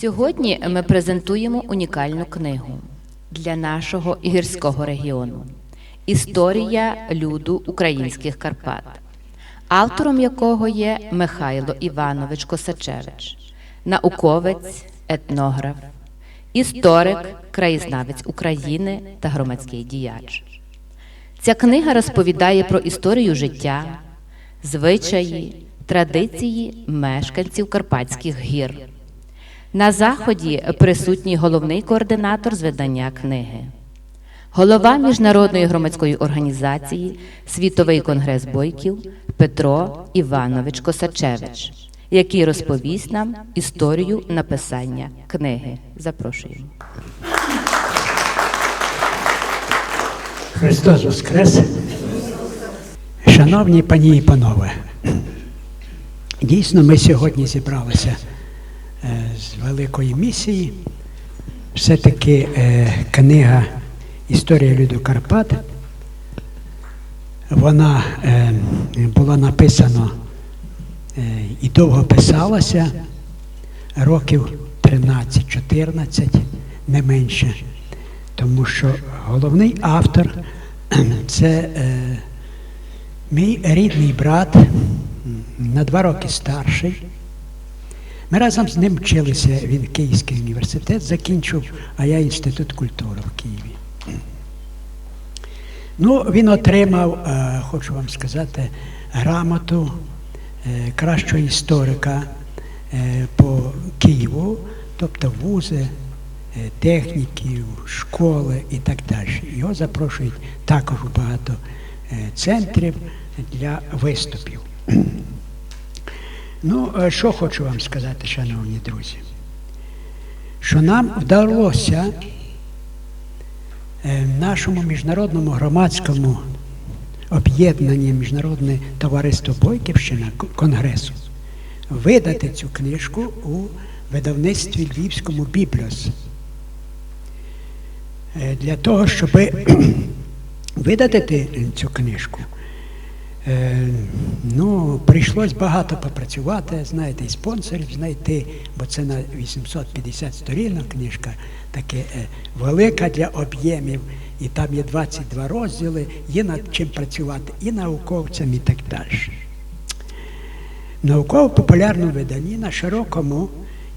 Сьогодні ми презентуємо унікальну книгу для нашого гірського регіону Історія люду українських Карпат, автором якого є Михайло Іванович Косачевич, науковець, етнограф, історик, краєзнавець України та громадський діяч. Ця книга розповідає про історію життя, звичаї, традиції мешканців Карпатських гір. На заході присутній головний координатор з видання книги, голова міжнародної громадської організації Світовий конгрес бойків Петро Іванович Косачевич, який розповість нам історію написання книги. Запрошуємо. Христос Воскрес! Шановні пані і панове, дійсно ми сьогодні зібралися з великої місії. Все-таки е, книга Історія люду Карпат. Вона е, була написана е, і довго писалася, років 13-14, не менше. Тому що головний автор це е, мій рідний брат, на два роки старший. Ми разом з ним вчилися, він Київський університет закінчив, а я інститут культури в Києві. Ну, він отримав, е, хочу вам сказати, грамоту е, кращого історика е, по Києву, тобто вузи, техніків, школи і так далі. Його запрошують також у багато центрів для виступів. Ну, е, що хочу вам сказати, шановні друзі, що нам вдалося е, нашому міжнародному громадському об'єднанні Міжнародне товариство Бойківщина Конгресу видати цю книжку у видавництві Львівському Бібліос. Е, Для того, щоб видати цю книжку, ну, прийшлось багато попрацювати, знаєте, і спонсорів знайти, бо це на 850 сторінок книжка, таке е, велика для об'ємів, і там є 22 розділи, є над чим працювати і науковцям, і так далі. Науково-популярному виданні на широкому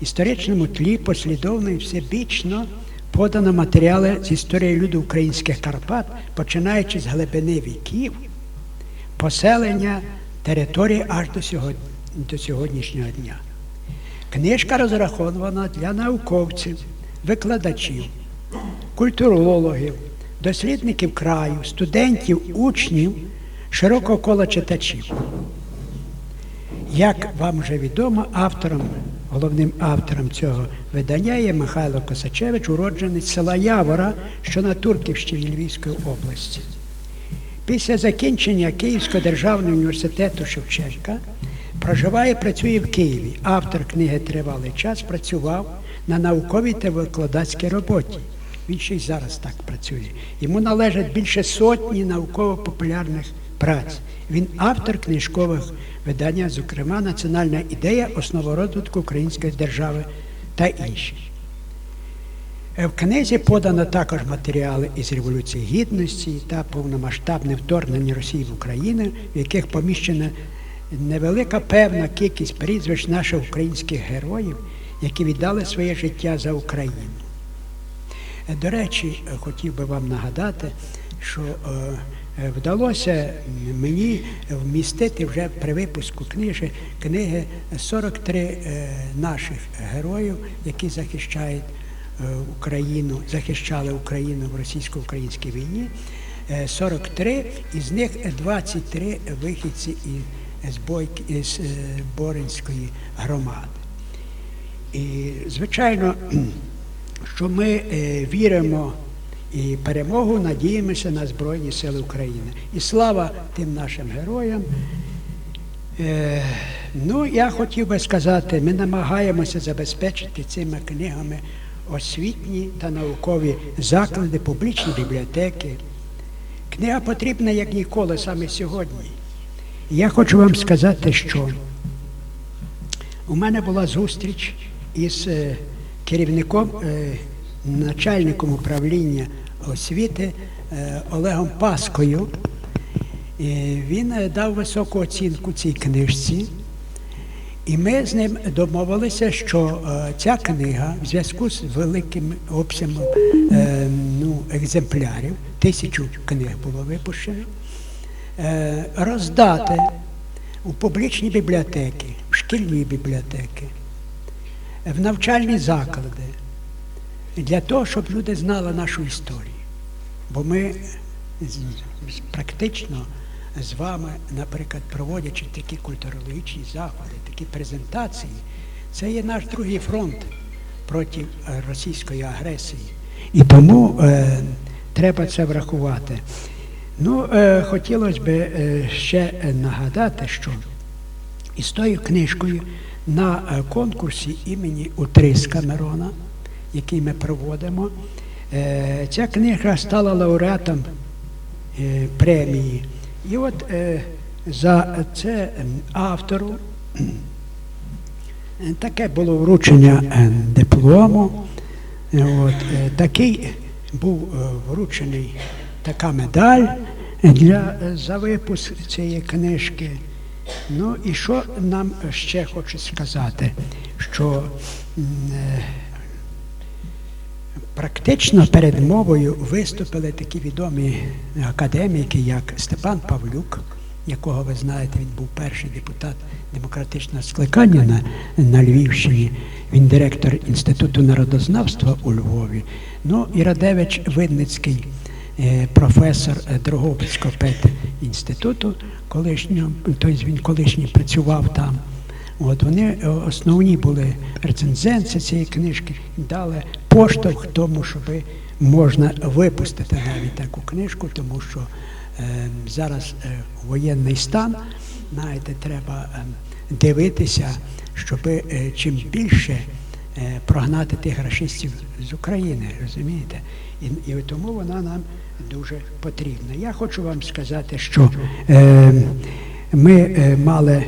історичному тлі послідовно і всебічно подано матеріали з історії люду українських Карпат, починаючи з глибини віків, поселення території аж до, сьогодні, до сьогоднішнього дня. Книжка розрахована для науковців, викладачів, культурологів, дослідників краю, студентів, учнів, широкого кола читачів. Як вам вже відомо, автором, головним автором цього видання є Михайло Косачевич, уродженець села Явора, що на Турківщині Львівської області. Після закінчення Київського державного університету Шевченка проживає і працює в Києві. Автор книги тривалий час працював на науковій та викладацькій роботі. Він ще й зараз так працює. Йому належать більше сотні науково-популярних праць. Він автор книжкових видання, зокрема Національна ідея основа розвитку української держави та інші. Е, В книзі подано також матеріали із Революції Гідності та повномасштабне вторгнення Росії в Україну, в яких поміщена невелика певна кількість прізвищ наших українських героїв, які віддали своє життя за Україну. Е, До речі, е, хотів би вам нагадати, що вдалося мені вмістити вже при випуску книжки, книги 43 е, наших героїв, які захищають Україну, захищали Україну в російсько-українській війні. Е, 43, із них 23 вихідці із е, Боринської громади. І, звичайно, що ми е, віримо і перемогу надіємося на Збройні Сили України. І слава тим нашим героям. Е, ну, я хотів би сказати, ми намагаємося забезпечити цими книгами освітні та наукові заклади, публічні бібліотеки. Книга потрібна як ніколи саме сьогодні. Я хочу вам сказати, що у мене була зустріч із е, керівником, е, начальником управління освіти е, Олегом Паскою. Він дав високу оцінку цій книжці. І ми з ним домовилися, що е, ця книга в зв'язку з великим обсягом е, ну, екземплярів, тисячу книг було випущено, е, роздати у публічні бібліотеки, в шкільні бібліотеки, в навчальні заклади, для того, щоб люди знали нашу історію. Бо ми практично з вами, наприклад, проводячи такі культурологічні заходи, такі презентації, це є наш другий фронт проти е, російської агресії. І тому е, треба це врахувати. Ну, е, хотілося б е, ще нагадати, що із тою книжкою на е, конкурсі імені Утриска Мирона, який ми проводимо, е, ця книга стала лауреатом е, премії. І от е, за це ем, автору е, таке було вручення е, диплому. Е, От, е, такий був вручений така медаль для, за випуск цієї книжки. Ну і що нам ще хочу сказати, що е, Практично перед мовою виступили такі відомі академіки, як Степан Павлюк, якого ви знаєте, він був перший депутат демократичного скликання на, на Львівщині. Він директор Інституту народознавства у Львові. Ну і Радевич Видницький, е, професор е, Дрогобицького педінституту, колишнього, тобто він колишній працював там. От вони е, основні були рецензенці цієї книжки, дали поштовх тому, щоб можна випустити навіть таку книжку, тому що е, зараз е, воєнний стан, знаєте, треба е, дивитися, щоб е, чим більше е, прогнати тих расистів з України, розумієте? І, і тому вона нам дуже потрібна. Я хочу вам сказати, що е, ми е, мали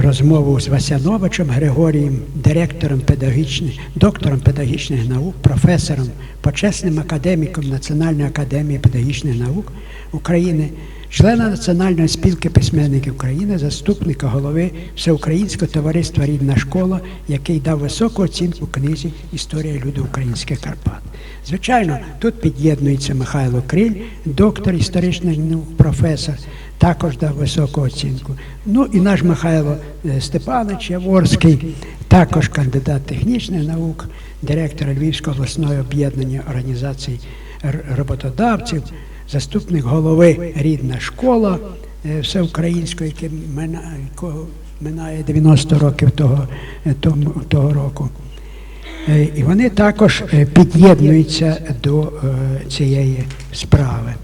розмову з Васяновичем Григорієм, директором педагогічних, доктором педагогічних наук, професором, почесним академіком Національної академії педагогічних наук України, члена Національної спілки письменників України, заступника голови Всеукраїнського товариства Рідна школа, який дав високу оцінку книзі Історія люду українських Карпат. Звичайно, тут під'єднується Михайло Криль, доктор історичних наук, професор, також дав високу оцінку. Ну і наш Михайло е, Степанович Яворський, також кандидат технічних наук, директор Львівського обласного об'єднання організацій роботодавців, заступник голови рідна школа е, всеукраїнської, яке минає 90 років того, е, того року. І вони також під'єднуються до цієї справи.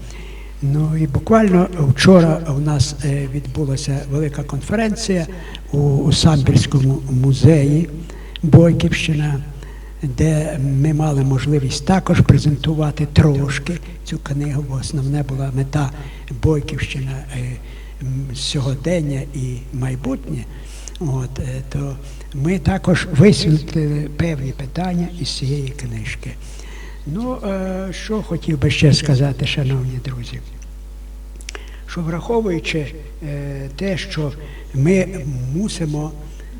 Ну і буквально вчора у нас е, відбулася велика конференція у, Самбірському музеї Бойківщина, де ми мали можливість також презентувати трошки цю книгу, бо основне була мета Бойківщина е, сьогодення і майбутнє. От, е, то ми також висвітлили певні питання із цієї книжки. Ну, е, що хотів би ще сказати, шановні друзі, що враховуючи е, те, що ми мусимо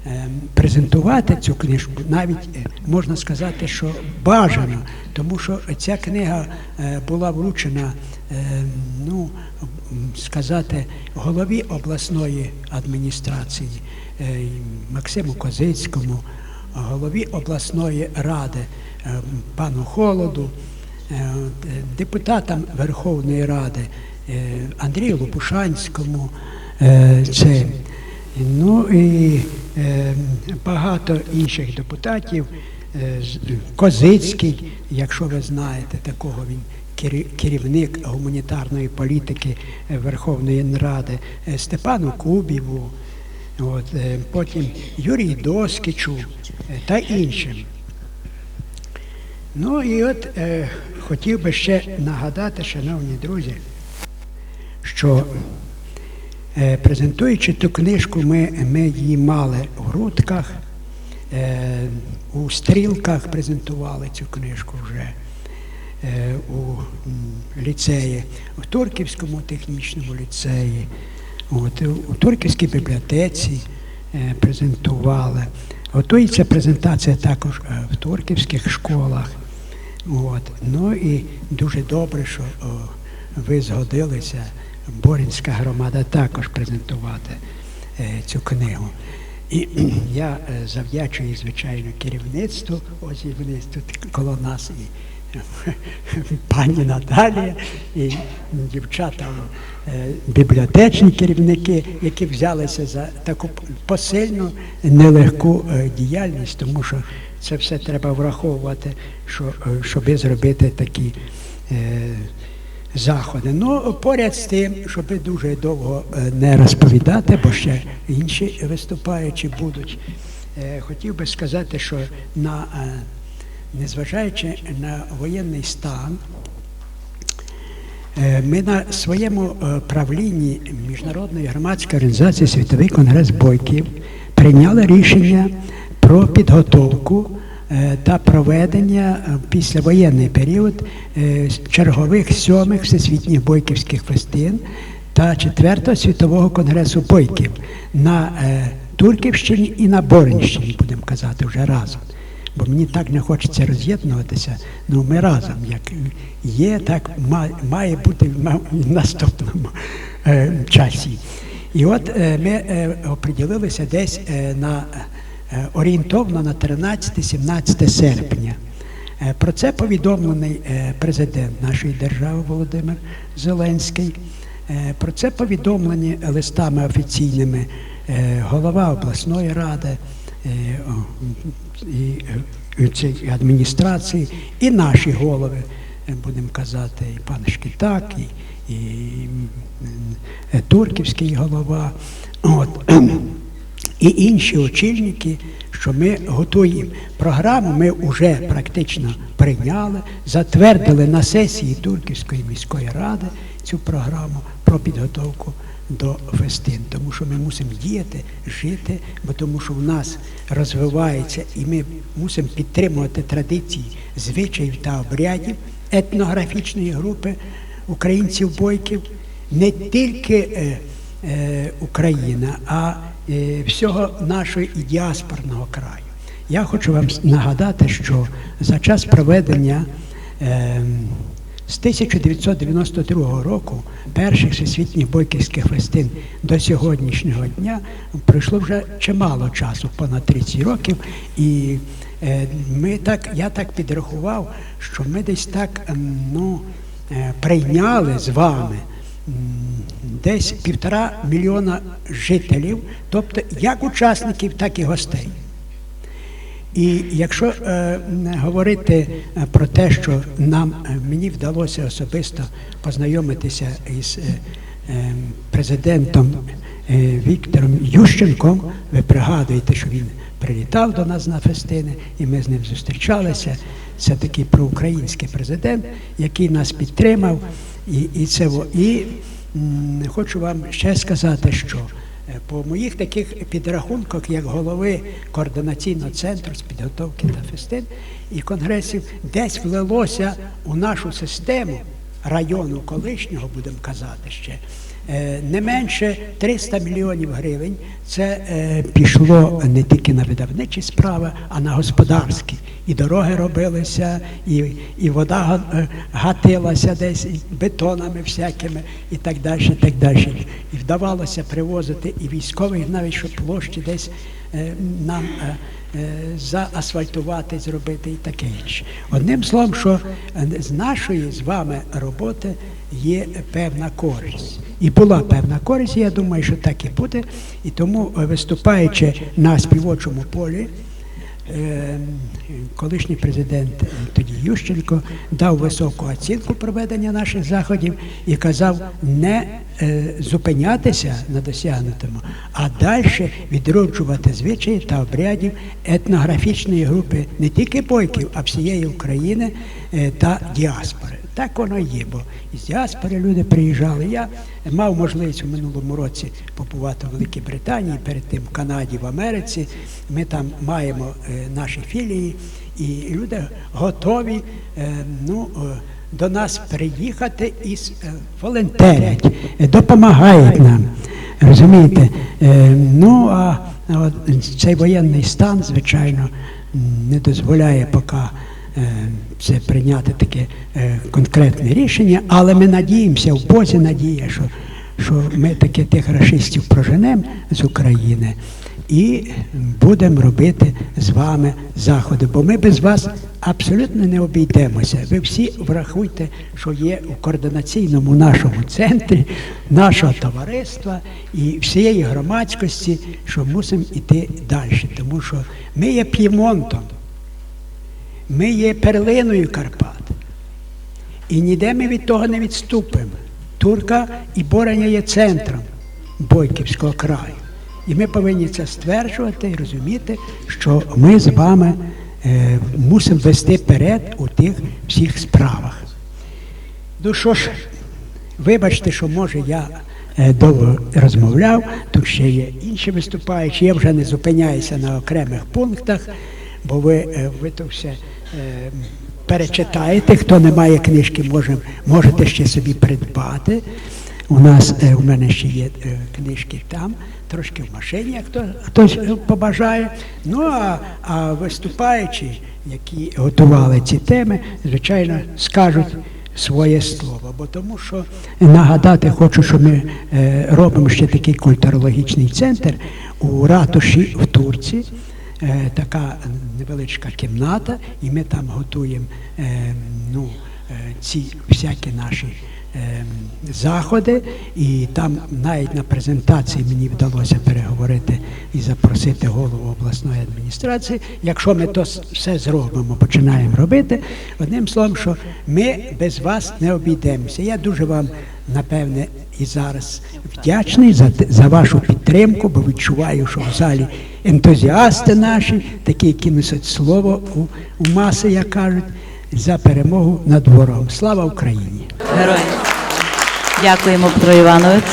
е, презентувати цю книжку, навіть можна сказати, що бажано, тому що ця книга була вручена, ну, сказати, голові обласної адміністрації Максиму Козицькому, голові обласної ради пану Холоду, е, е, депутатам Верховної Ради е, Андрію Лопушанському, е, це, ну і е, багато інших депутатів. Е, Козицький, якщо ви знаєте, такого він кері- керівник гуманітарної політики е, Верховної Ради, е, Степану Кубіву, от, е, потім Юрію Доскічу е, та іншим. Ну і от е, хотів би ще нагадати, шановні друзі, що е, презентуючи ту книжку, ми, ми її мали в грудках, Е, У стрілках презентували цю книжку вже е, у ліцеї, в Турківському технічному ліцеї, от, у Турківській бібліотеці е, презентували. Готується презентація також е, в турківських школах. От. Ну і дуже добре, що о, ви згодилися, Борінська громада також презентувати е, цю книгу. І я е, завдячую, звичайно, керівництву, ось і вони тут коло нас, і пані Наталія, і дівчата, е, бібліотечні керівники, які взялися за таку посильну, нелегку е, діяльність, тому що це все треба враховувати, що, е, щоби зробити такі. заходи. Ну, поряд з тим, щоб дуже довго не розповідати, бо ще інші виступаючі будуть. Хотів би сказати, що на, незважаючи на воєнний стан, е, ми на своєму е, правлінні Міжнародної громадської організації Світовий конгрес бойків прийняли рішення про підготовку е, та проведення післявоєнний період чергових сьомих всесвітніх бойківських фестин та четвертого світового конгресу бойків на Турківщині і на Боринщині, будемо казати вже разом. Бо мені так не хочеться роз'єднуватися, ну ми разом, як є, так має бути в наступному е, часі. І от е, ми е, оприділилися десь на орієнтовно на 13-17 серпня. Про це повідомлений президент нашої держави Володимир Зеленський. Про це повідомлені листами офіційними голова обласної ради і е, цієї адміністрації, і наші голови, е, будемо казати, і пан Шкітак, і, і е, Турківський голова. От і інші очільники, що ми готуємо. Програму ми вже практично прийняли, затвердили на сесії Турківської міської ради цю програму про підготовку до фестин, тому що ми мусимо діяти, жити, бо тому що в нас розвивається, і ми мусимо підтримувати традиції звичаїв та обрядів етнографічної групи українців-бойків, не тільки е, е, Україна, а е, всього нашого і діаспорного краю. Я хочу вам нагадати, що за час проведення е, з 1992 року перших всесвітніх бойківських фестин до сьогоднішнього дня пройшло вже чимало часу, понад 30 років. І е, ми так, я так підрахував, що ми десь так ну, е, прийняли з вами десь півтора мільйона жителів, тобто як учасників, так і гостей. І якщо е, говорити е, про те, що нам е, мені вдалося особисто познайомитися із е, е, президентом е, Віктором Ющенком, ви пригадуєте, що він прилітав до нас на фестини, і ми з ним зустрічалися. Це такий проукраїнський президент, який нас підтримав. І, і це і м, хочу вам ще сказати, що По моїх таких підрахунках, як голови координаційного центру з підготовки та фестин і конгресів, десь влилося у нашу систему району колишнього, будемо казати ще, е, не менше 300 мільйонів гривень. Це е, пішло не тільки на видавничі справи, а на господарські. І дороги робилися, і, і вода е, гатилася десь і бетонами всякими і так далі. Так далі. І вдавалося привозити і військових, навіть щоб площі десь е, нам е, е, заасфальтувати, зробити і таке інше. Одним словом, що е, з нашої з вами роботи є певна користь. І була певна користь, я думаю, що так і буде. І тому, е, виступаючи на співочому полі, е, колишній президент е, тоді Ющенко дав високу оцінку проведення наших заходів і казав не зупинятися на досягнутому, а далі відроджувати звичаї та обрядів етнографічної групи не тільки бойків, а всієї України та діаспори. Так воно і є, бо із діаспори люди приїжджали. Я мав можливість у минулому році побувати в Великій Британії, перед тим в Канаді, в Америці. Ми там маємо е, наші філії, і люди готові е, ну, е, до нас приїхати і волонтерять, допомагають нам. Розумієте? Ну а цей воєнний стан, звичайно, не дозволяє поки це прийняти таке е, конкретне рішення, але ми надіємося, в Бозі надія, що, що ми таки тих рашистів проженемо з України і будемо робити з вами заходи, бо ми без вас абсолютно не обійдемося. Ви всі врахуйте, що є у координаційному нашому центрі нашого товариства і всієї громадськості, що мусимо йти далі, тому що ми є П'ємонтом, ми є перлиною Карпат. І ніде ми від того не відступимо. Турка і Бореня є центром Бойківського краю. І ми повинні це стверджувати і розуміти, що ми з вами е, мусимо вести перед у тих всіх справах. Ну що ж, вибачте, що може я е, довго розмовляв, тут ще є інші виступаючі, я вже не зупиняюся на окремих пунктах, бо ви, е, ви то все перечитаєте. Хто не має книжки, може, можете ще собі придбати. У нас е, у мене ще є е, книжки там, трошки в машині, як хто, хтось е, побажає. Ну а, а виступаючі, які готували ці теми, звичайно, скажуть своє слово. Бо тому що нагадати хочу, що ми е, робимо ще такий культурологічний центр у ратуші в Турції. Е, така невеличка кімната, і ми там готуємо е, ну, е, ці всякі наші заходи. І там навіть на презентації мені вдалося переговорити і запросити голову обласної адміністрації. Якщо ми то все зробимо, починаємо робити, одним словом, що ми без вас не обійдемося. Я дуже вам напевне і зараз вдячний за, за вашу підтримку, бо відчуваю, що в залі ентузіасти наші, такі, які слово у, у маси, як кажуть, за перемогу над ворогом. Слава Україні! Героям. Дякуємо, Петро Іванович.